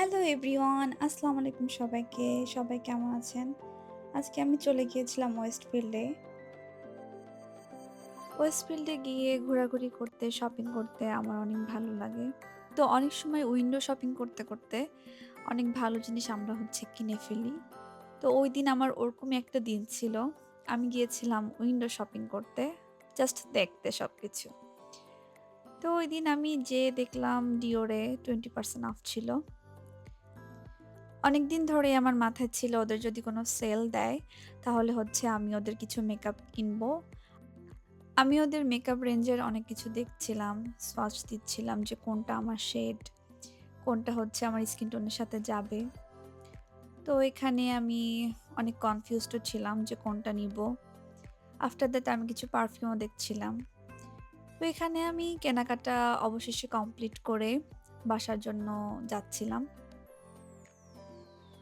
Hello everyone, আসসালামু আলাইকুম সবাইকে। সবাই কেমন আছেন? আজকে আমি চলে গিয়েছিলাম ওয়েস্টফিল্ডে ওয়েস্টফিল্ডে গিয়ে ঘোরাঘুরি করতে শপিং করতে আমার অনেক ভালো লাগে। তো অনেক সময় উইন্ডো শপিং করতে করতে অনেক ভালো জিনিস আমরা হচ্ছে কিনে ফেলি। তো ওই দিন আমার ওরকমই একটা দিন ছিল। আমি গিয়েছিলাম উইন্ডো শপিং করতে জাস্ট দেখতে সব কিছু তো ওই দিন আমি যে দেখলাম ডিওরে টোয়েন্টি পার্সেন্ট অফ ছিল। অনেকদিন ধরেই আমার মাথায় ছিল ওদের যদি কোনো সেল দেয়, তাহলে হচ্ছে আমি ওদের কিছু মেকআপ কিনবো। আমি ওদের মেকআপ রেঞ্জের অনেক কিছু দেখছিলাম সোয়াচ দিচ্ছিলাম যে কোনটা আমার শেড কোনটা হচ্ছে আমার স্কিন টোনের সাথে যাবে। তো এখানে আমি অনেক কনফিউজড ছিলাম যে কোনটা নিব। আফটার দ্যাট আমি কিছু পারফিউমও দেখছিলাম। তো এখানে আমি কেনাকাটা অবশেষে কমপ্লিট করে বাসার জন্য যাচ্ছিলাম।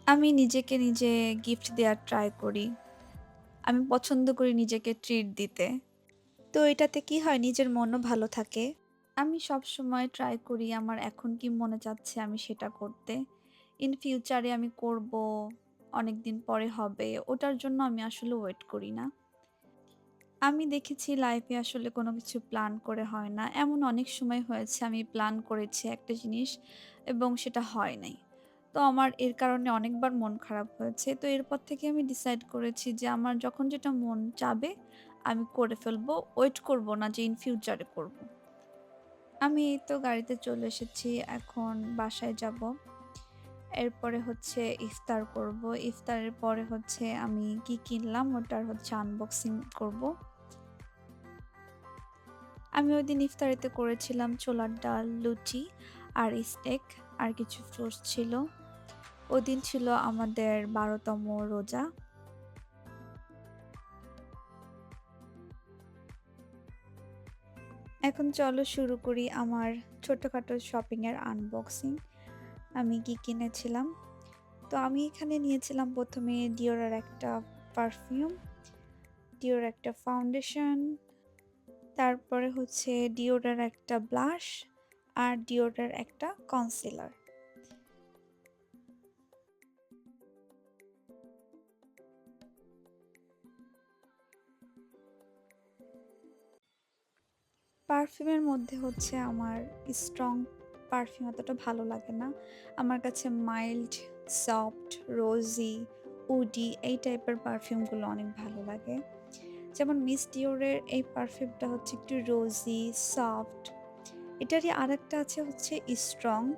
আমি নিজেকে নিজে গিফট দেওয়ার ট্রাই করি। আমি পছন্দ করি নিজেকে ট্রিট দিতে। তো এটাতে কি হয়? নিজের মনও ভালো থাকে। আমি সব সময় ট্রাই করি আমার এখন কি মনে চাচ্ছে আমি সেটা করতে। ইন ফিউচারে আমি করব অনেক দিন পরে হবে, ওটার জন্য আমি আসলে ওয়েট করি না। আমি দেখেছি লাইফে আসলে কোনো কিছু প্ল্যান করে হয় না। এমন অনেক সময় হয়েছে আমি প্ল্যান করেছি একটা জিনিস এবং সেটা হয় নাই। তো আমার এর কারণে অনেকবার মন খারাপ হয়েছে। তো এরপর থেকে আমি ডিসাইড করেছি যে আমার যখন যেটা মন চাবে, আমি করে ফেলব ওয়েট করব না যে ইন ফিউচারে করব। আমি এই তো গাড়িতে চলে এসেছি, এখন বাসায় যাব। এরপরে হচ্ছে ইফতার করব। ইফতারের পরে হচ্ছে আমি কি কিনলাম ওটার হচ্ছে আনবক্সিং করব। আমি ওই দিন ইফতারিতে করেছিলাম ছোলার ডাল, লুচি আর স্টেক আর কিছু ফ্রুটস ছিল। ওই দিন ছিল আমাদের বারোতম রোজা। এখন চলো শুরু করি আমার ছোটোখাটো শপিংয়ের আনবক্সিং আমি কি কিনেছিলাম? তো আমি এখানে নিয়েছিলাম প্রথমে ডিওরার একটা পারফিউম ডিওর একটা ফাউন্ডেশন তারপরে হচ্ছে ডিওরার একটা ব্লাশ আর ডিওরার একটা কনসিলার পারফিউমের মধ্যে হচ্ছে আমার স্ট্রং পারফিউম অতটা ভালো লাগে না। আমার কাছে মাইল্ড সফট রোজি উডি এই টাইপের পারফিউমগুলো অনেক ভালো লাগে। যেমন মিস ডিওরের এই পারফিউমটা হচ্ছে একটু রোজি সফট এটারই আরেকটা আছে হচ্ছে স্ট্রং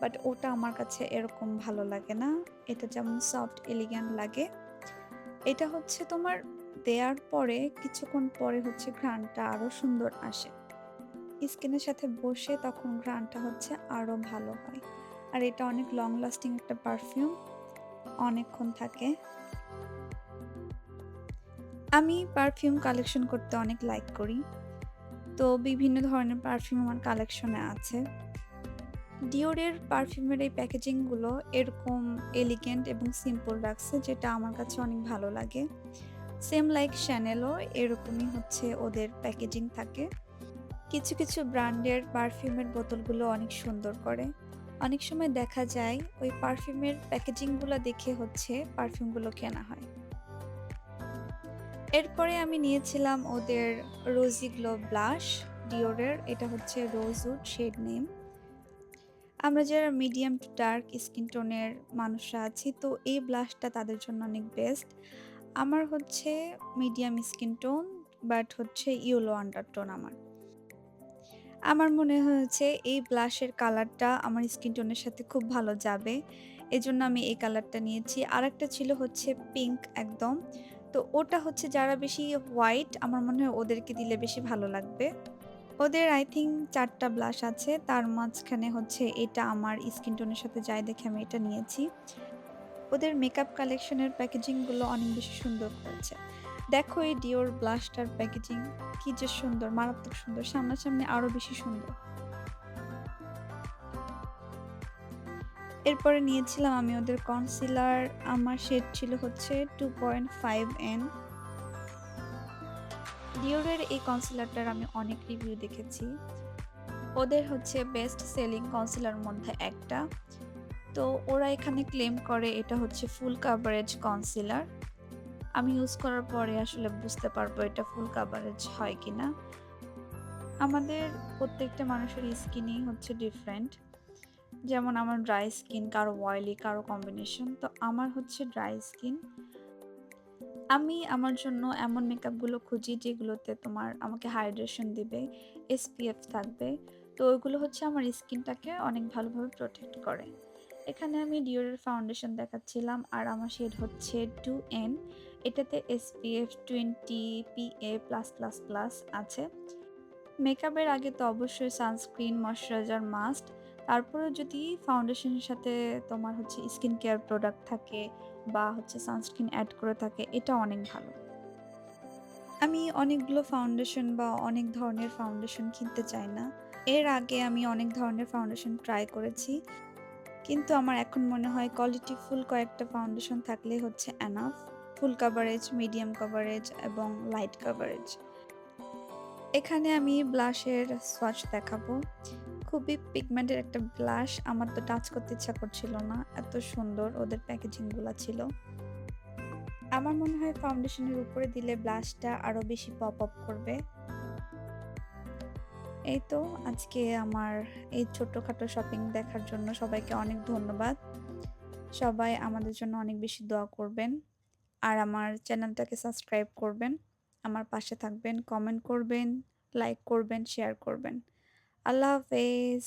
বাট ওটা আমার কাছে এরকম ভালো লাগে না। এটা যেমন সফট এলিগ্যান্ট লাগে। এটা হচ্ছে তোমার দেওয়ার পরে, কিছুক্ষণ পরে হচ্ছে ঘ্রাণটা আরও সুন্দর আসে। স্কিনের সাথে বসে তখন ঘ্রাণটা হচ্ছে আরও ভালো হয়। আর এটা অনেক লং লাস্টিং একটা পারফিউম অনেকক্ষণ থাকে। আমি পারফিউম কালেকশন করতে অনেক লাইক করি। তো বিভিন্ন ধরনের পারফিউম আমার কালেকশনে আছে। ডিওরের পারফিউমের এই প্যাকেজিংগুলো এরকম এলিগেন্ট এবং সিম্পল রাখছে, যেটা আমার কাছে অনেক ভালো লাগে। সেম লাইক শ্যানেলও এরকমই হচ্ছে ওদের প্যাকেজিং থাকে। কিছু কিছু ব্র্যান্ডের পারফিউমের বোতলগুলো অনেক সুন্দর করে। অনেক সময় দেখা যায় ওই পারফিউমের প্যাকেজিংগুলো দেখে হচ্ছে পারফিউমগুলো কেনা হয়। এরপরে আমি নিয়েছিলাম ওদের রোজি গ্লো ব্লাশ ডিওরের এটা হচ্ছে রোজউড শেড নেম। আমরা যারা মিডিয়াম টু ডার্ক স্কিন টোনের মানুষরা আছি, তো এই ব্লাশটা তাদের জন্য অনেক বেস্ট। আমার হচ্ছে মিডিয়াম স্কিন টোন, বাট হচ্ছে ইয়েলো আন্ডারটোন আমার। আমার মনে হয়েছে এই ব্লাশের কালারটা আমার স্কিন টোনের সাথে খুব ভালো যাবে। এজন্য আমি এই কালারটা নিয়েছি। আর একটা ছিল হচ্ছে পিঙ্ক একদম। তো ওটা হচ্ছে যারা বেশি হোয়াইট, আমার মনে হয় ওদেরকে দিলে বেশি ভালো লাগবে। ওদের আই থিঙ্ক চারটা ব্লাশ আছে। তার মাঝখানে হচ্ছে এটা আমার স্কিন টোনের সাথে যাই দেখে আমি এটা নিয়েছি। ওদের মেকআপ কালেকশনের প্যাকেজিংগুলো অনেক বেশি সুন্দর করেছে দেখো এই ডিওর ব্লাশটার প্যাকেজিং কি যে সুন্দর, মারাত্মক সুন্দর, সামনাসামনি আরও বেশি সুন্দর। এরপরে নিয়েছিলাম আমি ওদের কনসিলার আমার শেড ছিল হচ্ছে টু পয়েন্ট ফাইভ এন ডিওরের এই কনসিলারটার আমি অনেক রিভিউ দেখেছি। ওদের হচ্ছে বেস্ট সেলিং কনসিলার মধ্যে একটা। তো ওরা এখানে ক্লেম করে এটা হচ্ছে ফুল কাভারেজ কনসিলার। আমি ইউজ করার পরে আসলে বুঝতে পারব এটা ফুল কাভারেজ হয় কি না আমাদের প্রত্যেকটা মানুষের স্কিনই হচ্ছে ডিফারেন্ট। যেমন আমার ড্রাই স্কিন, কারও অয়েলি, কারও কম্বিনেশন। তো আমার হচ্ছে ড্রাই স্কিন। আমি আমার জন্য এমন মেকআপগুলো খুঁজি যেগুলোতে তোমার আমাকে হাইড্রেশন দিবে, SPF থাকবে। তো ওইগুলো হচ্ছে আমার স্কিনটাকে অনেক ভালোভাবে প্রোটেক্ট করে। এখানে আমি ডিওরের ফাউন্ডেশন দেখাচ্ছিলাম আর আমার শেড হচ্ছে টু এন এটাতে SPF twenty PA plus 20 PA+++ আছে। মেকআপের আগে তো অবশ্যই সানস্ক্রিন, ময়েশ্চারাইজার মাস্ট। তারপরেও যদি ফাউন্ডেশনের সাথে তোমার হচ্ছে স্কিন কেয়ার প্রোডাক্ট থাকে বা হচ্ছে সানস্ক্রিন অ্যাড করে থাকে এটা অনেক ভালো। আমি অনেকগুলো ফাউন্ডেশন বা অনেক ধরনের ফাউন্ডেশন কিনতে চাই না। এর আগে আমি অনেক ধরনের ফাউন্ডেশন ট্রাই করেছি। কিন্তু আমার এখন মনে হয় কোয়ালিটি ফুল কয়েকটা ফাউন্ডেশন থাকলেই হচ্ছে enough. Full coverage, medium coverage এবং লাইট কাভারেজ। এখানে আমি ব্লাশের সোয়াচ দেখাবো। খুবই পিগমেন্টের একটা ব্লাশ। আমার তো টাচ করতে ইচ্ছা করছিল না। এত সুন্দর ওদের প্যাকেজিংগুলো ছিল। আমার মনে হয় ফাউন্ডেশনের উপরে দিলে ব্লাশটা আরও বেশি পপ আপ করবে। এই তো আজকে আমার এই ছোটখাটো শপিং দেখার জন্য সবাইকে অনেক ধন্যবাদ। সবাই আমাদের জন্য অনেক বেশি দোয়া করবেন। আর আমার চ্যানেলটাকে সাবস্ক্রাইব করবেন। আমার পাশে থাকবেন, কমেন্ট করবেন, লাইক করবেন, শেয়ার করবেন। আল্লাহ হাফেজ।